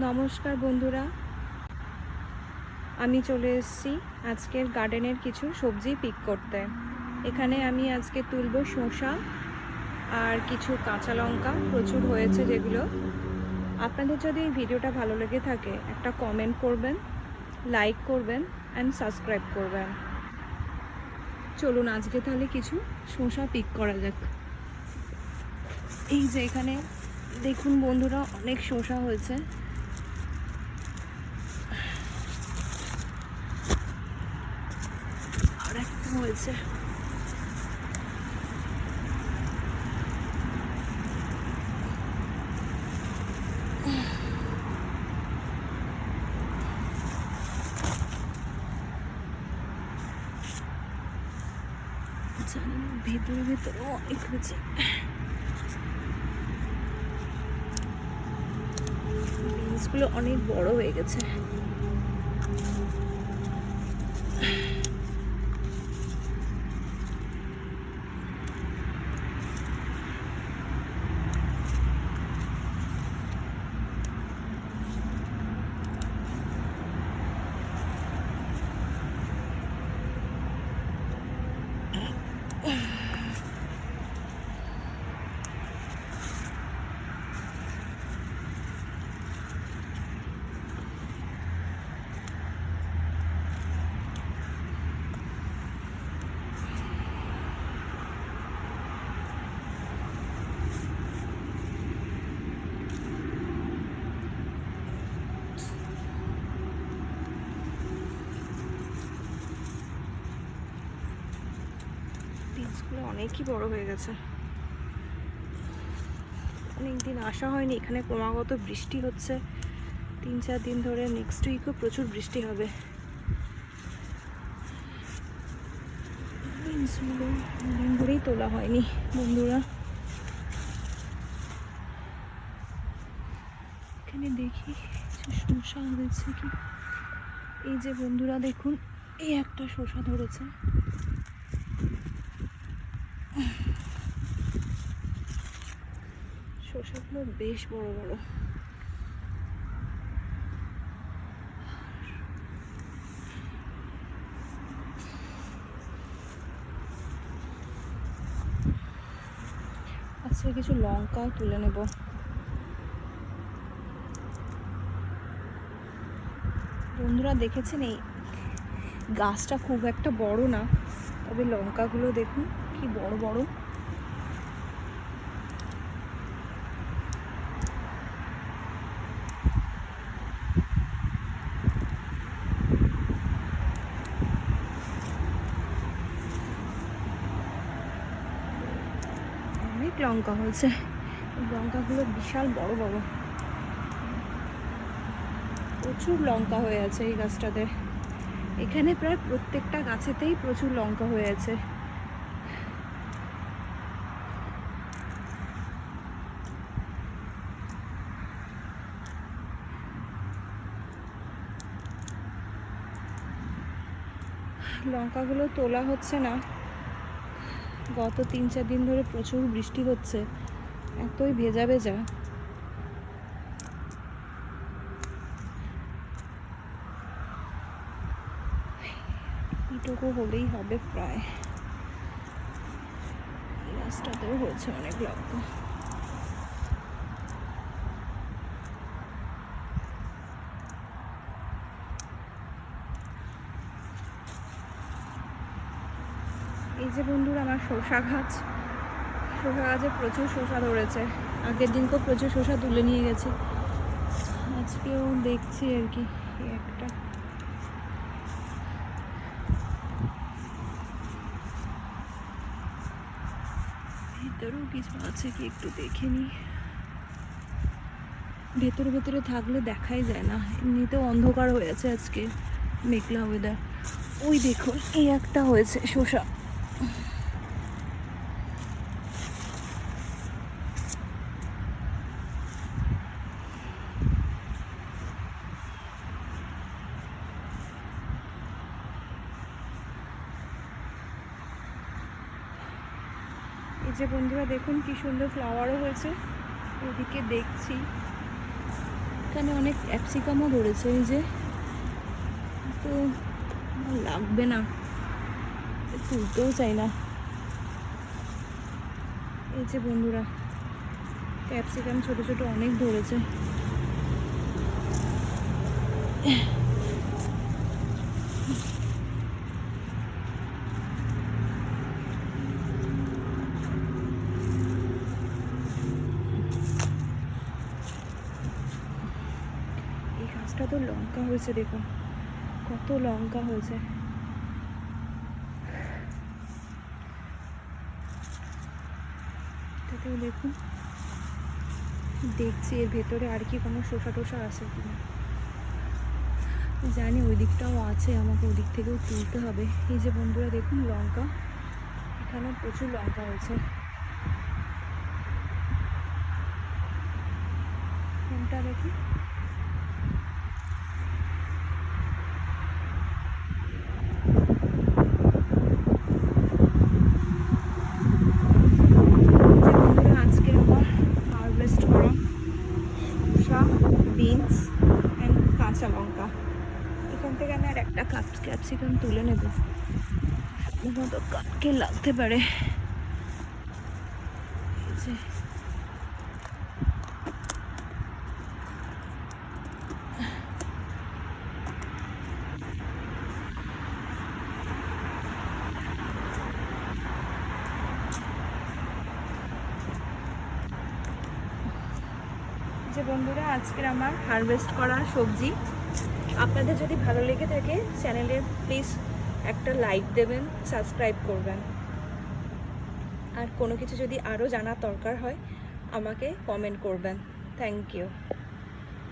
নমস্কার বন্ধুরা। আমি চলে এসেছি আজকের গার্ডেনের কিছু সবজি পিক করতে। এখানে আমি আজকে তুলব শসা আর কিছু কাঁচা লঙ্কা, প্রচুর হয়েছে যেগুলো। আপনাদের যদি এই ভিডিওটা ভালো লেগে থাকে, একটা কমেন্ট করবেন লাইক করবেন অ্যান্ড সাবস্ক্রাইব করবেন। চলুন আজকে তাহলে কিছু শসা পিক করা যাক। এই যে এখানে দেখুন বন্ধুরা, অনেক শসা হয়েছে আর একটা হয়েছে জানি না ভেতরে ভেতরেও অনেক হয়েছে। বিনসগুলো অনেক বড় হয়ে গেছে। অনেকই বড় হয়ে গেছে। অনেকদিন আসা হয়নি, এখানে ক্রমাগত বৃষ্টি হচ্ছে। তিন চার দিন ধরে নেক্সট উইকও প্রচুর বৃষ্টি হবে। ধরেই তোলা হয়নি, বন্ধুরা। এখানে দেখি শসা হয়েছে কি? এই যে বন্ধুরা দেখুন, এই একটা শসা ধরেছে। শসাগুলো বেশ বড় বড়। আজকে কিছু লঙ্কাও তুলে নেব। বন্ধুরা দেখেছেন এই গাছটা খুব একটা বড় না, তবে লঙ্কাগুলো দেখুন, কি বড় বড় অনেক লঙ্কা হয়েছে। লঙ্কাগুলো বিশাল বড় বড়। প্রচুর লঙ্কা হয়ে আছে এই গাছটাতে। এখানে প্রায় প্রত্যেকটা গাছেতেই প্রচুর লঙ্কা হয়ে আছে। লঙ্কাগুলো তোলা হচ্ছে না। গত তিন চার দিন ধরে প্রচুর বৃষ্টি হচ্ছে। এতই ভেজা ভেজা। এটুকু হলেই হবে প্রায়। রাস্তাতেও হয়েছে অনেক লঙ্কা যে বন্ধুরা আমার শসা গাছ শসা গাছে প্রচুর শসা ধরেছে। আগের দিনকেও প্রচুর শসা তুলে নিয়ে গেছে। আজকেও দেখছি আর কি একটা। ভেতরেও কিছু আছে কি একটু দেখে নি। ভেতরে ভেতরে থাকলে দেখাই যায় না। এমনিতেও অন্ধকার হয়েছে আজকে, মেঘলা ওয়েদার ওই দেখুন, এই একটা হয়েছে শসা এই যে বন্ধুরা দেখুন কি সুন্দর ফ্লাওয়ারও হয়েছে। এদিকে দেখছি। এখানে অনেক ক্যাপসিকামও ধরেছে এই যে। তো লাগবে না। তুলতেও চাই না। এই যে বন্ধুরা ক্যাপসিকাম ছোট ছোট অনেক ধরেছে এই গাছটা তো লঙ্কা হয়েছে দেখুন কত লঙ্কা হয়েছে। এটাতেও দেখুন, দেখছি এর ভেতরে আর কি কোনো শোষা টোষা আছে কিনা জানি ওই দিকটাও আছে, আমাকে ওই দিক থেকেও তুলতে হবে। এই যে বন্ধুরা দেখুন লঙ্কা এখানে প্রচুর লঙ্কা হয়েছে। কোনটা দেখি যে বন্ধুরা আজকে আমার হারভেস্ট করা শসা বিনস অ্যান্ড কাঁচা লঙ্কা এখান থেকে আমি আর একটা কাপ ক্যাপসিকাম তুলে নেব। মতো কাটকে লাগতে পারে। যে। বন্ধুরা আজকের আমার হারভেস্ট করা সবজি। আপনাদের যদি ভালো লেগে থাকে, চ্যানেলে প্লিজ একটা লাইক দেবেন সাবস্ক্রাইব করবেন। আর কোনো কিছু যদি আরও জানার দরকার হয়, আমাকে কমেন্ট করবেন। Thank you